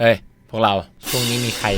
เฮ้ย พวกเรา ช่วงนี้มีใคร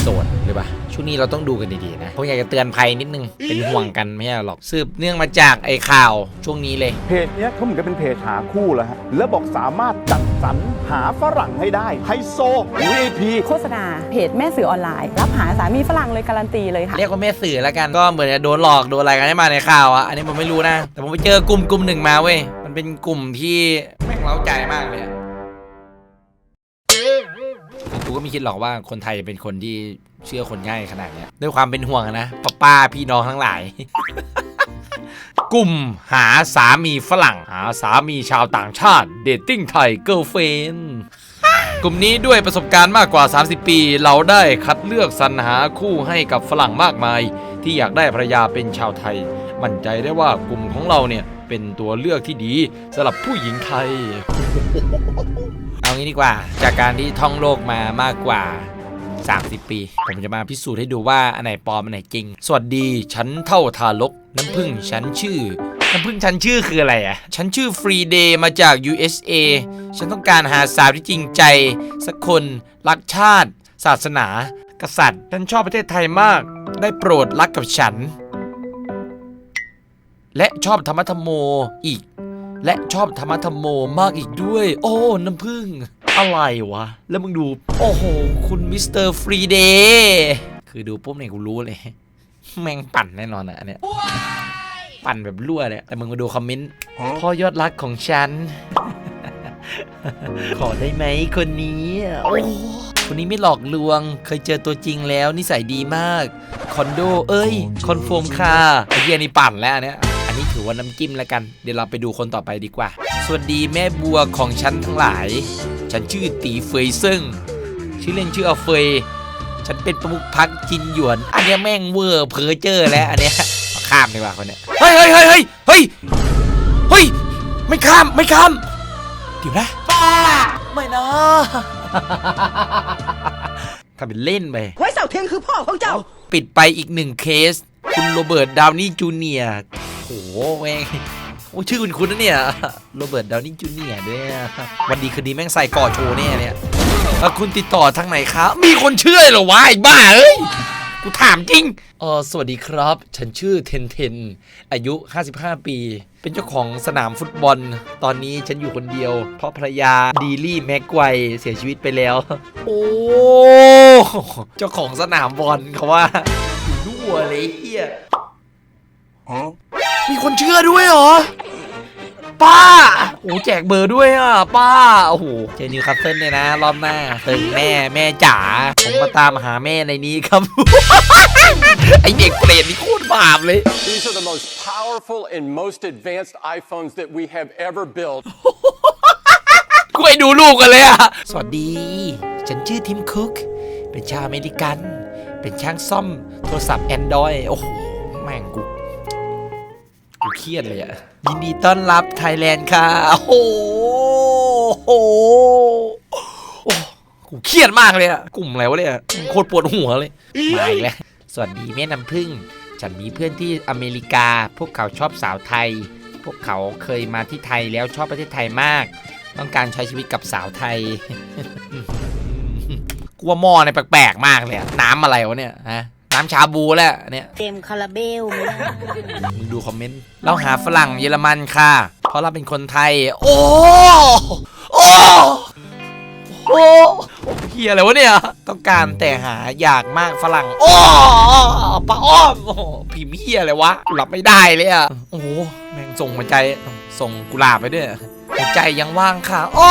โสดหรือเปล่า ช่วงนี้เราต้องดูกันดีๆนะ ผมอยากจะเตือนภัยนิดนึง เป็นห่วงกันไม่ใช่หรอก สืบเนื่องมาจากไอ้ข่าวช่วงนี้เลย เพจเนี้ยเขาเหมือนกับเป็นเพจหาคู่แล้วฮะ แล้วบอกสามารถจัดสรรหาฝรั่งให้ได้ไฮโซ VIP โฆษณาเพจแม่สื่อออนไลน์ รับหาสามีฝรั่งเลยการันตีเลยค่ะ เรียกว่าแม่สื่อแล้วกัน ก็เหมือนจะโดนหลอกโดนอะไรกันให้มาในข่าวอะอันนี้ผมไม่รู้นะ แต่ผมไปเจอกลุ่มกลุ่มหนึ่งมาเว้ย มันเป็นกลุ่มที่แม่งเล้าใจมากเลยอะ ไม่คิดหรอกว่าคนไทยเป็นคนที่เชื่อคนง่ายขนาดเนี้ยด้วยความเป็นห่วงนะป้าป้าพี่น้องทั้งหลาย กลุ่มหาสามีฝรั่ง หาสามีชาวต่างชาติ เดทติ้งไทยเกิร์ลเฟนกลุ่มนี้ด้วยประสบการณ์มากกว่า 30 ปี เราได้คัดเลือกสรรหาคู่ให้กับฝรั่งมากมาย ที่อยากได้ภรรยาเป็นชาวไทย มั่นใจได้ว่ากลุ่มของเราเนี่ย เป็นตัวเลือกที่ดีสำหรับผู้หญิงไทย เอางี้ดีกว่า จากการที่ท่องโลกมามากกว่า 30 ปี ผมจะมาพิสูจน์ให้ดูว่าอันไหนปลอมอันไหนจริง สวัสดีฉันเท่าทารก น้ำผึ้งฉันชื่อ น้ำผึ้งฉันชื่อคืออะไรอะ ฉันชื่อฟรีเดย์มาจาก USA ฉันต้องการหาสาวที่จริงใจ สักคนรักชาติ ศาสนา กษัตริย์ ฉันชอบประเทศไทยมาก ได้โปรดรักกับฉัน และชอบธรรมธรรมโมอีก และชอบธรรมะธรรมโมมากอีกด้วย โอ้ น้ำผึ้งอะไรวะ แล้วมึงดู โอ้โห คุณมิสเตอร์ฟรีเดย์คือดูปุ๊บเนี่ยกูรู้เลย แม่งปั่นแน่นอนอะอันเนี้ยปั่นแบบรั่วเลยแต่มึงมาดูคอมเมนต์พ่อยอดรักของฉัน ขอได้ไหมคนนี้โอ้คนนี้ไม่หลอกลวง เคยเจอตัวจริงแล้วนิสัยดีมาก คอนโด เอ้ย คอนโฟมค่ะไอ้เหี้ยนี่ปั่นแล้วอันเนี้ยอั นนี้ถือว่าน้ำจิ้มแล้วกัน เดี๋ยวเราไปดูคนต่อไปดีกว่า สวัสดีแม่บัวของฉันทั้งหลาย ฉันชื่อตีเฟยซึ่ง ชื่อเล่นชื่ออาเฟย ฉันเป็นประมุขพักจินหยวน อันเนี้ยแม่งเวอร์เพอเจอร์แล้วอันเนี้ยข้ามดีกว่าคนเนี้ย เฮ้ยเฮ้ยเฮ้ยเฮ้ยเฮ้ยเฮ้ยไม่ข้ามไม่ข้าม เดี๋ยวนะป้าไม่นะทำเป็นเล่นไปไว้เสาเทียงคือพ่อของเจ้า ปิดไปอีกหนึ่งเคส คุณโรเบิร์ตดาวนี่จูเนียร์โอ้โหแม่งโอ้ชื่อคุณคุณนะเนี่ยโรเบิร์ตดาวนี่จูเนียร์ด้วยอะวันดีคืนดีแม่งใส่ก่อโชว์เนี่ยเนี่ยเอ่อคุณติดต่อทางไหนครับ มีคนเชื่อเหรอวะไอ้บ้าเอ้ยกูถามจริงเออสวัสดีครับ ฉันชื่อเทนเทน อายุ 55 ปี เป็นเจ้าของสนามฟุตบอล ตอนนี้ฉันอยู่คนเดียว เพราะภรรยาดีลี่แม็กไกวเสียชีวิตไปแล้ว โอ้ เจ้าของสนามบอลเขาว่าดูรั่วเลยเฮีย มีคนเชื่อด้วยเหรอ ป้า โอ้แจกเบอร์ด้วยอะ ป้า โอ้โห เจอนิวคาสเซิลเลยนะ รอบหน้าตึงแม่แม่จ๋า ผมมาตามหาแม่ในนี้ครับ ไอเด็กเปรตนี่โคตรบาปเลย These are the most powerful and most advanced iPhones that we have ever built. กูไปดูลูกกันเลยอะ สวัสดี ฉันชื่อทิมคุก เป็นชาวอเมริกัน เป็นช่างซ่อมโทรศัพท์ Android โอ้โห แม่งกูกู เครียดเลยอะยินดีต้อนรับไทยแลนด์ค่ะโอ้โหโอ้โหโอ้กูเครียดมากเลยอะกลุ่มอะไรวะเนี่ยโคตรปวดหัวเลยมาอีกแล้วสวัสดีแม่น้ำพึ่ง ฉันมีเพื่อนที่อเมริกา พวกเขาชอบสาวไทย พวกเขาเคยมาที่ไทยแล้วชอบประเทศไทยมาก ต้องการใช้ชีวิตกับสาวไทยกลัวหม้อเนี่ยแปลกๆมากเลยอะน้ำอะไรวะเนี่ยฮะ น้ำชาบูแหละเนี่ยเต็มคาราเบลเลยมึงดูคอมเมนต์ เราหาฝรั่งเยอรมันค่ะ เพราะเราเป็นคนไทย โอ้ โอ้ โอ้เฮียอะไรวะเนี่ย ต้องการแต่หาอยากมากฝรั่ง โอ้ปะอ้อมโอ้พิมพ์เฮียอะไรวะกูรับไม่ได้เลยอะโอ้โหแม่งส่งหัวใจ ส่งกุหลาบไปด้วยหัวใจยังว่างค่ะ โอ้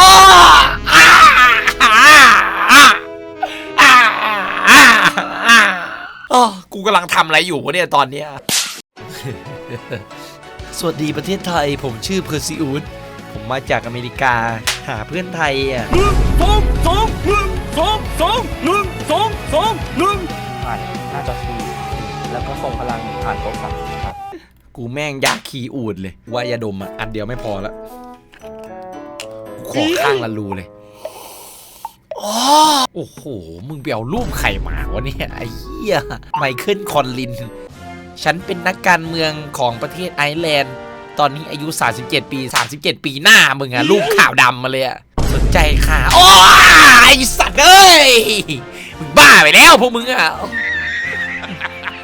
โอ้กูกำลังทำอะไรอยู่วะเนี่ยตอนเนี้ย สวัสดีประเทศไทย ผมชื่อเพอร์ซิอุสผมมาจากอเมริกา หาเพื่อนไทยอะผ่านหน้าจอทีวีแล้วก็ส่งพลังผ่านโทรศัพท์ครับ กูแม่งอยากขี่อูดเลย ว่ายาดมอะ อันเดียวไม่พอละกูขอข้างละรูเลยอ้อ โอ้โห มึงไปเอารูปไข่หมาวะเนี่ยไอ้เหี้ยไมเคิลคอนลิน ฉันเป็นนักการเมืองของประเทศไอร์แลนด์ ตอนนี้อายุ 37 ปี 37 ปีหน้ามึงอะรูปขาวดำมาเลยอะสนใจค่ะโอ้ยไอสัตว์เอ้ย มึงบ้าไปแล้วพวกมึงอะ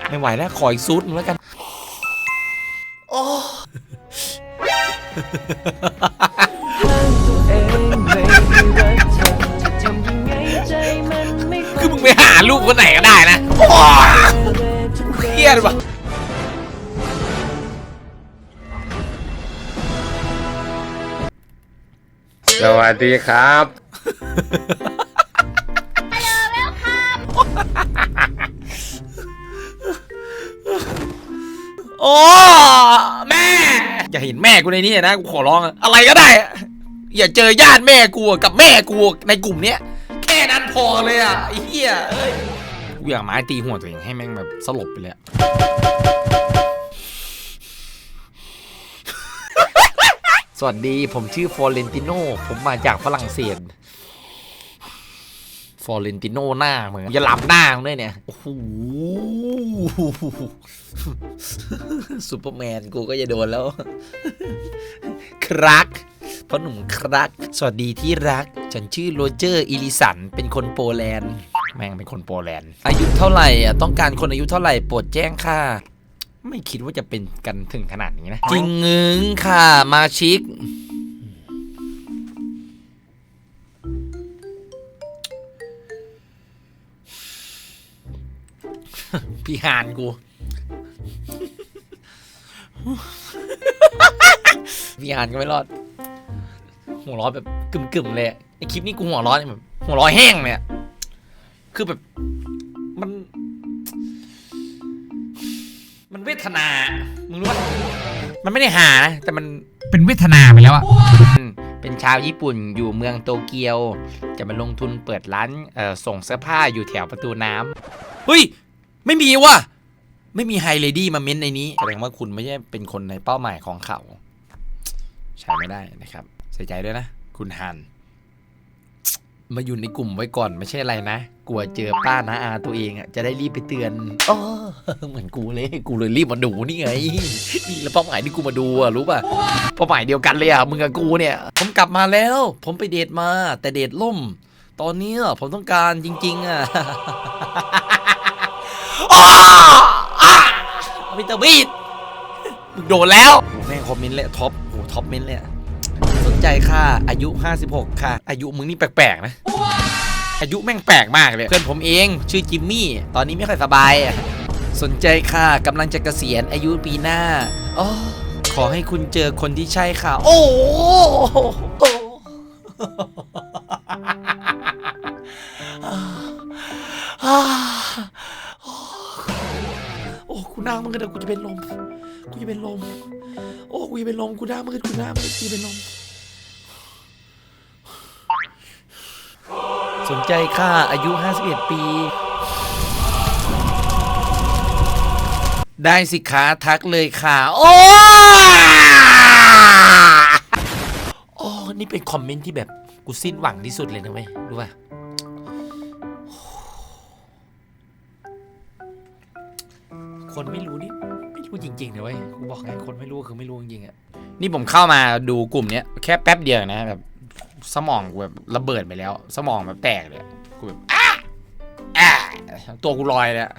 ไม่ไหวแล้วขออีกซูดนึงแล้วกันโอ้ ไปหาลูกคนไหนก็ได้นะโอ้เครียดว่ะสวัสดีครับ โอ้แม่ อย่าเห็นแม่กูในนี้นะ กูขอร้องอะอะไรก็ได้อะอย่าเจอญาติแม่กูอะกับแม่กูในกลุ่มเนี้ยแค่นั้นพ อเลยอะไอ้เหี้ยเอ้ยกูอยากไม้ตีหัวตัวเองให้แม่งแบบสลบไปเลยอะสวัสดีผมชื่อฟอเรนติโนผมมาจากฝรั่งเศส ฟอเรนติโนหน้าเหมือนอย่าหลับหน้ามึงด้วยเนี่ย โอ้โห ซูเปอร์แมนกูก็จะโดนแล้ว ครัก พ่อหนุ่มครักสวัสดีที่รัก ฉันชื่อโรเจอร์อิลิสัน เป็นคนโปแลนด์ แม่งเป็นคนโปแลนด์ อายุเท่าไหร่อะต้องการคนอายุเท่าไหร่โปรดแจ้งค่ะ ไม่คิดว่าจะเป็นกันถึงขนาดนี้นะ จริงงึงค่ะ มาชิก พี่หานกู พี่หานก็ไม่รอด หัวเร้อนแบบกึ่มๆเลยอะไอคลิปนี้กูหัวเร้อนแบบหัวเร้อนแห้งเลยอะคือแบบมัน มันเวทนามึงรู้ปะมันไม่ได้หานะแต่มันเป็นเวทนาไปแล้วอะเป็นชาวญี่ปุ่นอยู่เมืองโตเกียว จะมาลงทุนเปิดร้านเอ่อส่งเสื้อผ้าอยู่แถวประตูน้ำเฮ้ย ไม่มีว่ะไม่มีไฮเลดี้มาเม้นในนี้แสดงว่าคุณไม่ใช่เป็นคนในเป้าหมายของเขา ใช้ไม่ได้นะครับเสียใจด้วยนะ คุณฮัน มาอยู่ในกลุ่มไว้ก่อนไม่ใช่อะไรนะ กลัวเจอป้านาอาตัวเองอะจะได้รีบไปเตือนอ๋อเหมือนกูเลย กูเลยรีบมาดูนี่ไง นี่แล้วเป้าหมายที่กูมาดูอะรู้ป่ะ เป้าหมายเดียวกันเลยอะมึงกับกูเนี่ย ผมกลับมาแล้ว ผมไปเดทมา แต่เดทล่ม ตอนนี้ผมต้องการจริง ๆ อะอ้าอ้ามิเตอร์บีดมึงโดนแล้วแม่งคอมเมนต์เลยท็อปโอ้ท็อปเมนต์เลยอะ สนใจค่ะ อายุ 56 ค่ะ อายุมึงนี่แปลกๆนะ อายุแม่งแปลกมากเลย เพื่อนผมเองชื่อจิมมี่ ตอนนี้ไม่ค่อยสบายอะสนใจค่ะกำลังจะเกษียณอายุปีหน้าอ๋อขอให้คุณเจอคนที่ใช่ค่ะ โอ้โหอ่าโอ้กูหน้ามึงกันเดี๋ยวกูจะเป็นลม กูจะเป็นลม โอ้กูจะเป็นลม กูหน้ามึงกันกูหน้ามึงกันกูจะเป็นลม สนใจค่ะอายุ 51 ปี ได้สิคะทักเลยค่ะ โอ้โอ้นี่เป็นคอมเมนต์ที่แบบกูสิ้นหวังที่สุดเลยนะเว้ยรู้ป่ะคนไม่รู้นี่ไม่รู้จริงๆนะเว้ยกูบอกไงคนไม่รู้คือไม่รู้จริงๆอะนี่ผมเข้ามาดูกลุ่มเนี้ยแค่แป๊บเดียวนะแบบ สมองกูแบบระเบิดไปแล้ว สมองแบบแตกเลยกูแบบอ้าอ้าตัวกูลอยเลยอะ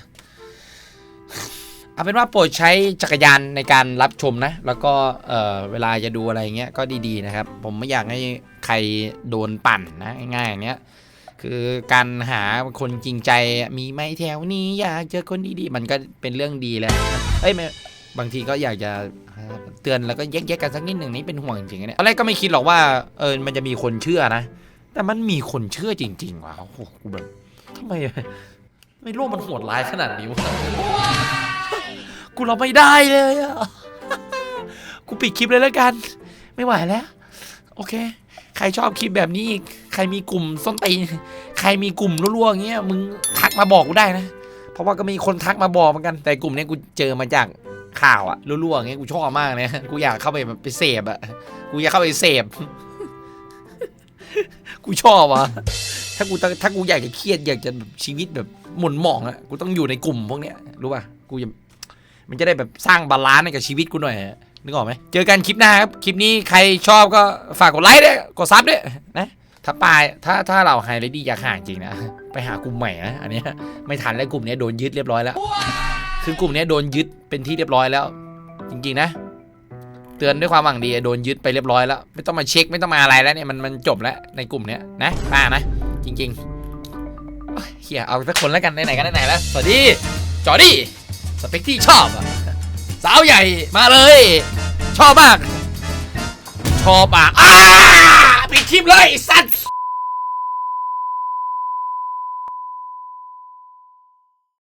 เอาเป็นว่าโปรดใช้จักรยานในการรับชมนะ แล้วก็เอ่อเวลาจะดูอะไรเงี้ยก็ดีๆนะครับ ผมไม่อยากให้ใครโดนปั่นนะง่ายๆอย่างเนี้ยคือการหาคนจริงใจมีไหมแถวนี้อยากเจอคนดีๆ มันก็เป็นเรื่องดีแล้วเอ้ยบางทีก็อยากจะ เตือนแล้วก็แยกๆกันสักนิดหนึ่งนี่เป็นห่วงจริงๆนะเนี่ยตอนแรกก็ไม่คิดหรอกว่าเออมันจะมีคนเชื่อนะ แต่มันมีคนเชื่อจริงๆว่ะโอ้โหกูแบบทำไมไม่โลกมันโหดร้ายขนาดนี้วะกูเราไม่ได้เลยอะกูปิดคลิปเลยแล้วกัน ไม่ไหวแล้ว โอเค ใครชอบคลิปแบบนี้อีกใครมีกลุ่มส้นตีนใครมีกลุ่มรั่วๆอย่างเงี้ยมึงทักมาบอกกูได้นะ เพราะว่าก็มีคนทักมาบอกเหมือนกัน แต่กลุ่มเนี้ยกูเจอมาจาก ข่าวอะรั่วๆอย่างเงี้ยกูชอบมากเลยกูอยากเข้าไปแบบไปเสพอะกูอยากเข้าไปเสพกูชอบอะถ้ากูถ้ากูอยากจะเครียดอยากจะแบบชีวิตแบบหม่นหมองอะกูต้องอยู่ในกลุ่มพวกเนี้ยรู้ป่ะกูจะมันจะได้แบบสร้างบาลานซ์ให้กับชีวิตกูหน่อยนึกออกไหมเจอกันคลิปหน้าครับคลิปนี้ใครชอบก็ฝากกดไลค์ด้วยกดซับด้วยนะถ้าปลายถ้าถ้าเราไฮเลดี้อยากห่างจริงนะไปหากลุ่มใหม่นะอันนี้ไม่ทันแล้วกลุ่มนี้โดนยึดเรียบร้อยแล้ว คือกลุ่มนี้โดนยึดเป็นที่เรียบร้อยแล้ว จริงๆนะ เตือนด้วยความหวังดีโดนยึดไปเรียบร้อยแล้ว ไม่ต้องมาเช็คไม่ต้องมาอะไรแล้วเนี่ยมันมันจบแล้วในกลุ่มเนี้ยนะป้านะ จริงๆเฮียเอาสักคนแล้วกันไหนๆกันไหนๆแล้วสวัสดีจอดี้สเปคที่ชอบสาวใหญ่มาเลย ชอบมาก ชอบอะอ้าปิดคลิปเลยสัตว์